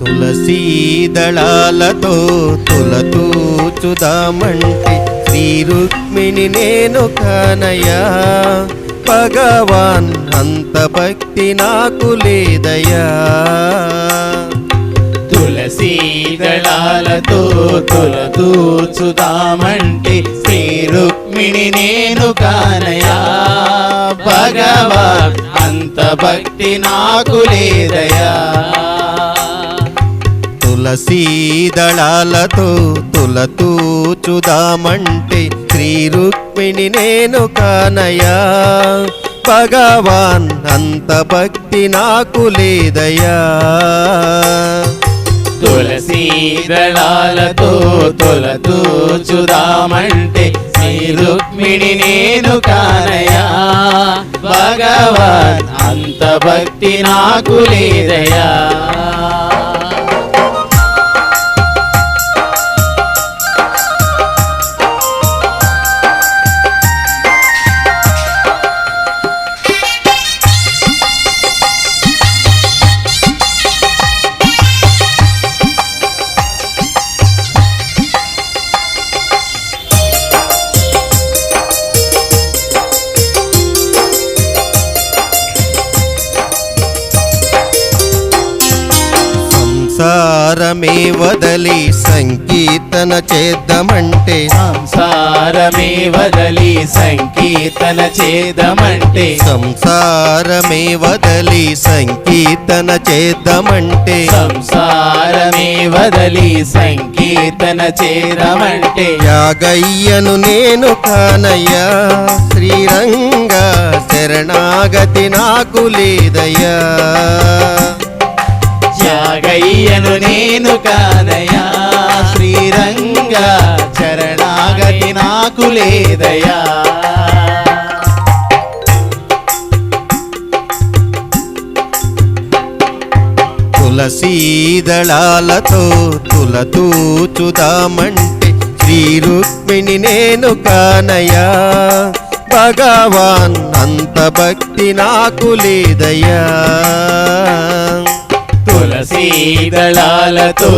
తులసీ దళాలతో తులతూచుదామంటే శ్రీ రుక్మిణి నేను కానయ్యా. భగవాన్ అంత భక్తి నాకు లేదయా తులసీ దళాలతో తులతూచుదామంటే శ్రీ రుక్మిణి నేను కానయా భగవాన్ అంత భక్తి నాకు లేదయా తులసీ దళాలతో తులతూచుదామంటే శ్రీ రుక్మిణి నేను కానయా భగవాన్ అంత భక్తి నాకు లేదయా తులసీ దళాలతో తొలతూచుదామంటే శ్రీ రుక్మిణి నేను కానయా భగవాన్ అంత భక్తి నాకు లేదయా సంసారమే వదలి సంకీర్తన చేద్దామంటే. సంసారమే వదలి సంకీర్తన చేదమంటే సంసారమే వదలి సంకీర్తన చేద్దామంటే. సంసారమే వదలి సంకీర్తన చేదమంటే యాగయ్యను నేను కానయ్యా శ్రీరంగ శరణాగతి నాకు లేదయ్యా. నాగయ్యను నేను కానయా శ్రీరంగ చరణాగతి నాకు లేదయా తులసీదళాలతో తులతూచుదామంటే శ్రీ రుక్మిణి నేను కానయా భగవాన్ అంత భక్తి నాకు లేదయా తులసీ దళాలతో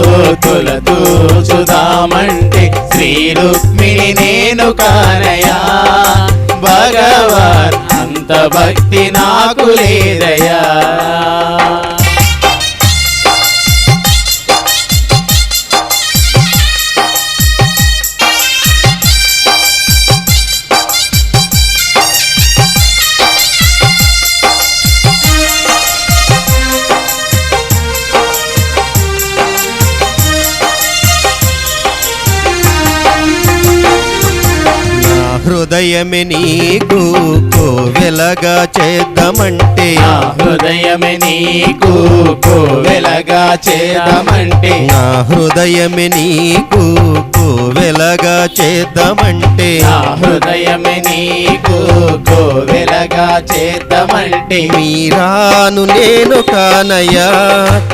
తులతూచుదామంటే శ్రీ రుక్మిణి నేను కానయా. భగవాన్ అంత భక్తి నాకు లేదయా. హృదయమే నీకు కోవెలగా చేద్దామంటే. నా హృదయమే నీకు కోవెలగా చేద్దామంటే. నా హృదయమే నీకు కోవెలగా చేద్దామంటే. నా హృదయమే నీకు కోవెలగా చేద్దామంటే. మీరాను నేను కానయ్యా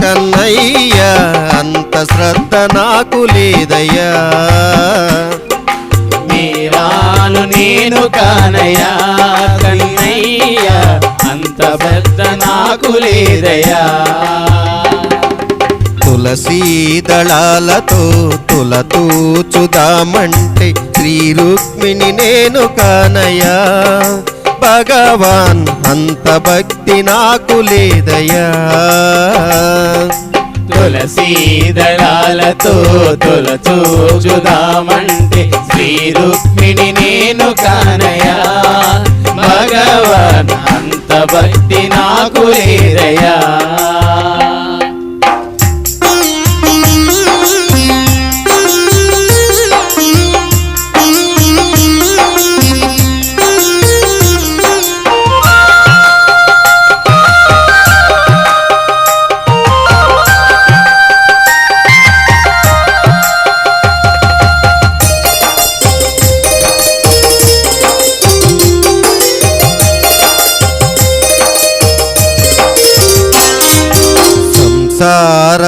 కన్నయ్యా అంత శ్రద్ధ నాకు లేదయ్యా. నాకు లేదయ్యా. తులసీ దళాలతో తులతూచుదామంటే శ్రీ రుక్మిణి నేను కానయ్యా. భగవాన్ అంత భక్తి నాకు లేదయ్యా. తులసీ దళాలతో తులచూచుదామంటే శ్రీ నాకు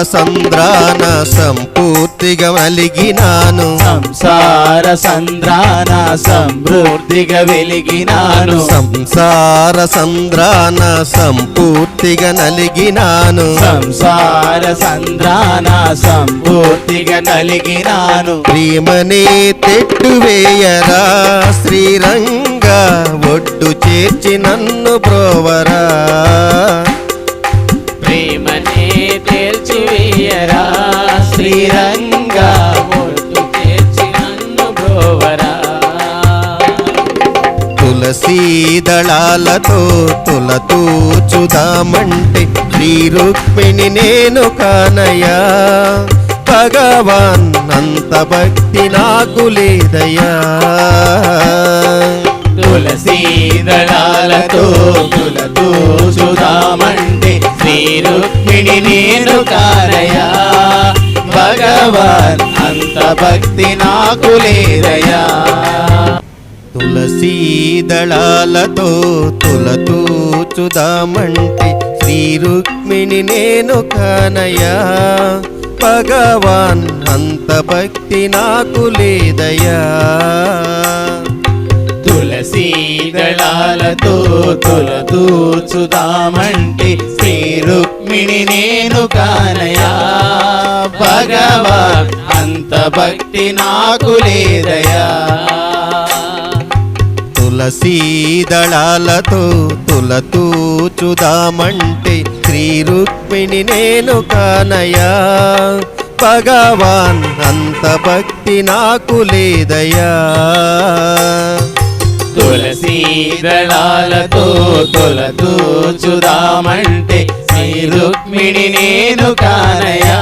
సంద్రాన సంపూర్తిగా నలిగినాను సంసార సంద్రాన సమృద్ధిగా వెలిగినాను. సంసార సంద్రాన సంపూర్తిగా నలిగినాను. సంసార సంద్రాన సంపూర్తిగా నలిగినాను. ప్రేమనే తెట్టు వేయరా శ్రీరంగా ఒడ్డు చేర్చి నన్ను బ్రోవరా శ్రీరంగా ఒడ్డు చేర్చి నన్ను బ్రోవరా తులసీ దళాలతో తులతూచుదామంటే శ్రీ రుక్మిణి నేను కానయ్యా. భగవాన్ అంత భక్తి నాకు లేదయ్యా. తులసీ దళాలతో భగవాన్ అంత భక్తి నాకు లేదయా తులసీ దళాలతో తులతూచుదామంటే శ్రీ రుక్మిణి నేను కానయా భగవాన్ అంత భక్తి నాకు లేదయా తులసీ దళాలతో తులతూచుదామంటే శ్రీ రుక్మిణి నేను కానయా భగవాన్ అంత భక్తి నాకు లేదయా తులసీ దళాలతో తులతూచుదామంటే శ్రీ రుక్మిణి నేను కానయ్యా. భగవాన్ అంత భక్తి నాకు లేదయ్యా. తులసీ దళాలతో తొలతూ చుదామంటే శ్రీ రుక్మిణి నేను కానయా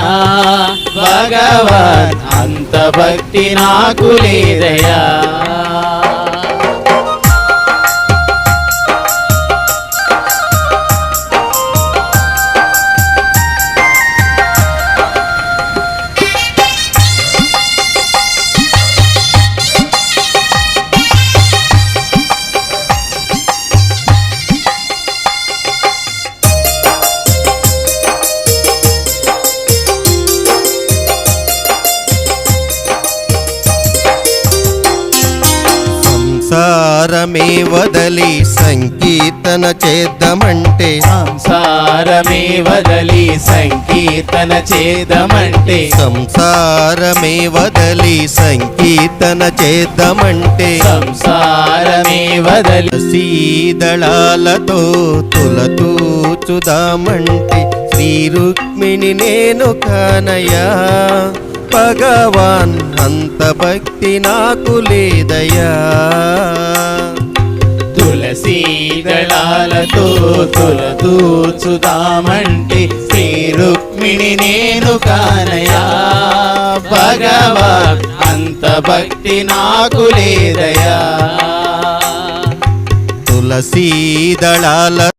భగవన్. అంత భక్తి నాకు లేదయా సంసారమే వదలి సంకీర్తన చేద్దామంటే. సంసారమే వదలి సంకీర్తన చేదమంటే సంసారమే వదలి సంకీర్తన చేద్దామంటే. సంసారమే వదలి సీదళాలతో తులతూచుదామంటే. శ్రీ రుక్మిణి నేను కానయ్యా భగవాన్ అంత భక్తి నాకు లేదయ్యా. తులసీ దళాలతో తులతూ శ్రీ రుక్మిణి నేను కానయా. భగవా అంత భక్తి నాకు లేదయా. తులసీ దళాల